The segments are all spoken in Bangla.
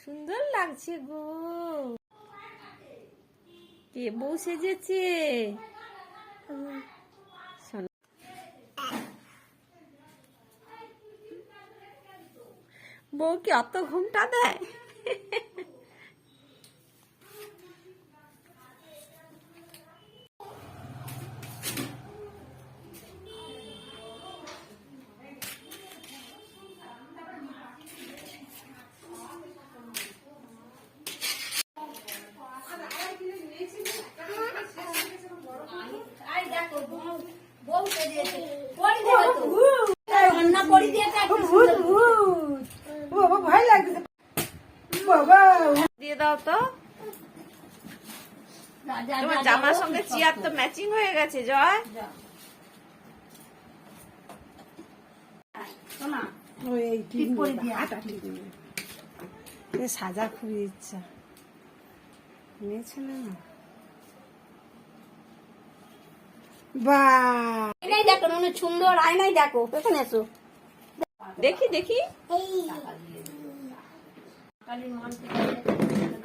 সুন্দর লাগছে গো। কে বউ সেজেছে? বউ কি অত ঘুমটা দেয়? বাবা ভয় লাগছে। বাবা। দিয়ে দাও তো। তোমার জামার সঙ্গে চেয়ার তো ম্যাচিং হয়ে গেছে জয়। সাজা খুবই ইচ্ছা। নিয়েছে না? বা আয়নাই দেখো মনে সুন্দর আয়নাই দেখো। এখানে এসো। দেখি দেখি।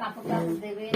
কাপড় কাপড় দেবে।